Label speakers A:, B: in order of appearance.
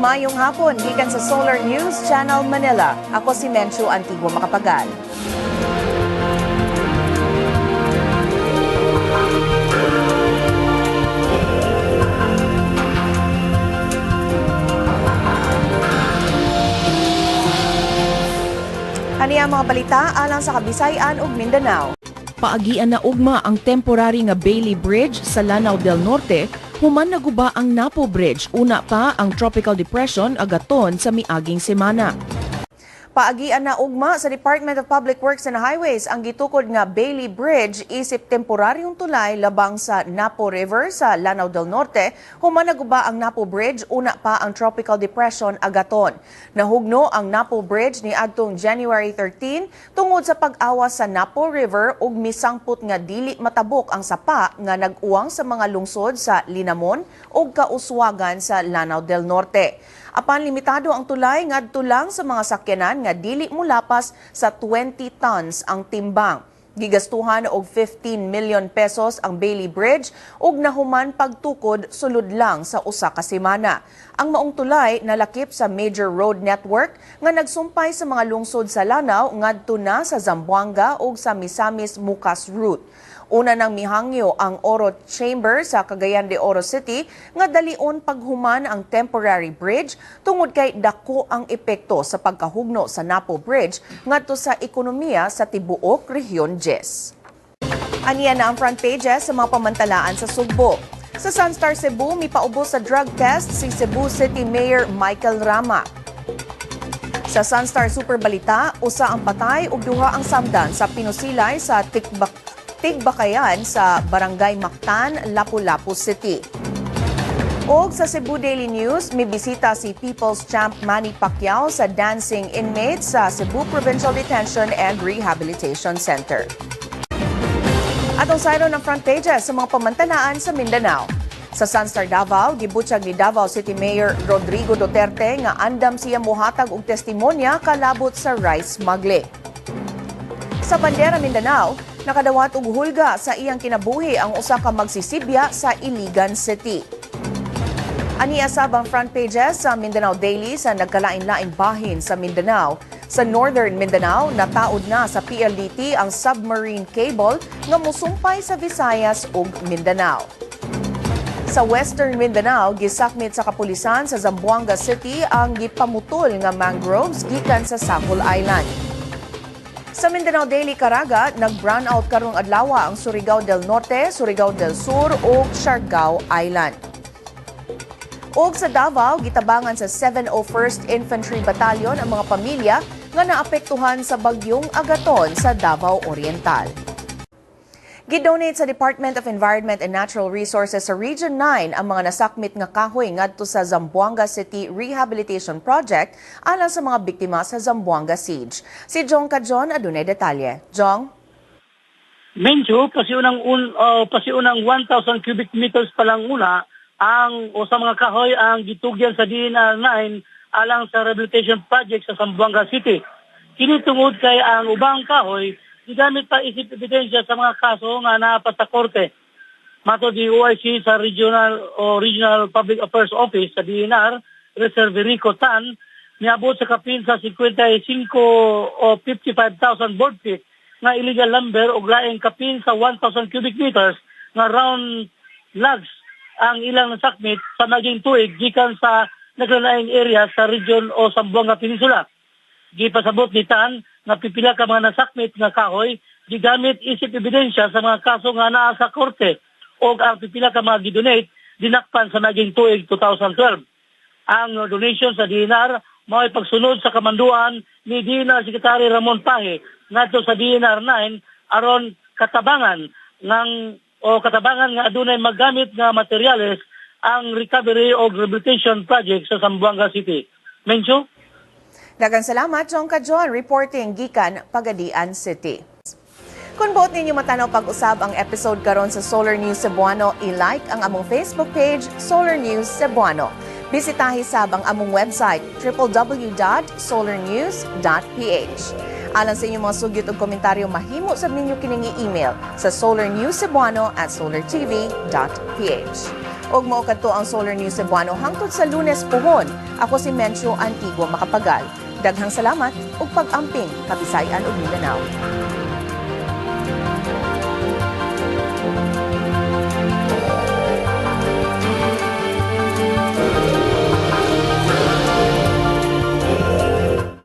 A: Mayong hapon, gikan sa Solar News Channel Manila. Ako si Menchu Antigua Makapagal. Kaniya mga balita alang sa Kabisayan ug Mindanao.
B: Paagian na ugma ang temporary nga Bailey Bridge sa Lanao del Norte, human naguba ang Napo Bridge, una pa ang tropical depression agaton sa miaging semana.
A: Paagian na ugma sa Department of Public Works and Highways ang gitukod nga Bailey Bridge isip temporaryong tulay labang sa Napo River sa Lanao del Norte human naguba ang Napo Bridge una pa ang tropical depression agaton. Nahugno ang Napo Bridge ni adtong January 13 tungod sa pag-awas sa Napo River ug misangput nga dili matabok ang sapa nga nag-uwang sa mga lungsod sa Linamon ug kauswagan sa Lanao del Norte. Apan limitado ang tulay ngadto lang sa mga sakyanan nga dili mulapas sa 20 tons ang timbang. Gigastuhan og 15 million pesos ang Bailey Bridge ug nahuman pagtukod sulod lang sa usa ka semana. Ang maong tulay nalakip sa major road network nga nagsumpay sa mga lungsod sa Lanao ngadto na sa Zamboanga ug sa Misamis Mukas route. Una nang mihangyo ang Oro Chamber sa Cagayan de Oro City nga dalion paghuman ang temporary bridge tungod kay dako ang epekto sa pagkahugno sa Napo Bridge ngadto sa ekonomiya sa tibuok rehiyon 10. Aniya na ang front pages sa mga pamantalaan sa Sugbo. Sa Sunstar Cebu, mipaubos sa drug test si Cebu City Mayor Michael Rama. Sa Sunstar Super Balita, usa ang patay ug duha ang samdan sa pinusilay sa Tikbak Tigbakayan sa Barangay Mactan, Lapu-Lapu City. Og sa Cebu Daily News, may bisita si People's Champ Manny Pacquiao sa dancing inmates sa Cebu Provincial Detention and Rehabilitation Center. Atong sayro ng front pages sa mga pamantalaan sa Mindanao. Sa Sunstar Davao, gibutyag ni Davao City Mayor Rodrigo Duterte nga andam siya muhatag og testimonya kalabot sa rice smuggling. Sa Bandera Mindanao, nakadawat og hulga sa iyang kinabuhi ang usa ka magsisibya sa Iligan City. Ani asabang front pages sa Mindanao Daily sa nagkalain-laing bahin sa Mindanao. Sa Northern Mindanao, nataod na sa PLDT ang submarine cable nga musumpay sa Visayas ug Mindanao. Sa Western Mindanao, gisakmit sa kapulisan sa Zamboanga City ang gipamutol nga mangroves gikan sa Sacol Island. Sa Mindanao Daily Caraga, nag-brownout karong adlaw ang Surigao del Norte, Surigao del Sur ug Siargao Island. Ug sa Davao, gitabangan sa 701st Infantry Battalion ang mga pamilya nga naapektuhan sa bagyong Agaton sa Davao Oriental. Gidonate sa Department of Environment and Natural Resources sa Region 9 ang mga nasakmit nga kahoy ngadto sa Zamboanga City Rehabilitation Project alang sa mga biktima sa Zamboanga Siege. Si Jong Kajon adunay detalye. Jong?
C: Medyo pasiunang un, uh, pasiunang 1,000 cubic meters pa lang una ang o sa mga kahoy ang gitugyan sa DNR 9 alang sa rehabilitation project sa Zamboanga City. Kini tungod kay ang ubang kahoy gigamit pa isip ebidensya sa mga kaso nga naapat sa korte. Mato di OIC sa Regional o Regional Public Affairs Office sa DNR, Reserve Rico Tan, niabot sa kapin sa 55 o 55,000 board feet nga illegal lumber o laing kapin sa 1,000 cubic meters nga round logs ang ilang nasakmit sa naging tuig gikan sa naglalaing area sa region o Sambuanga Peninsula. Gipasabot ni Tan nga pipila ka mga nasakmit nga kahoy gigamit isip ebidensya sa mga kaso nga naa sa korte o ang pipila ka mga gidonate dinakpan sa naging tuig 2012. Ang donation sa DNR mao pagsunod sa kamanduan ni DNR Secretary Ramon Pahe ngadto sa DNR 9 aron katabangan ng o katabangan nga adunay maggamit nga materyales ang recovery o rehabilitation project sa Zamboanga City. Mencho?
A: Dagang salamat, Kajon, reporting gikan Pagadian City. Kung buot ninyo matanaw pag-usab ang episode karon sa Solar News Cebuano, i-like ang among Facebook page, Solar News Cebuano. Bisitahi sab ang among website, www.solarnews.ph. Alang sa inyong mga sugyot o komentaryo, mahimo sa ninyo kining email sa solarnewscebuano at solartv.ph. Ug mao kadto ang Solar News Cebuano hangtod sa Lunes pohon. Ako si Mencio Antigua Makapagal. Daghang salamat ug pag-amping Kabisayan ug Mindanao.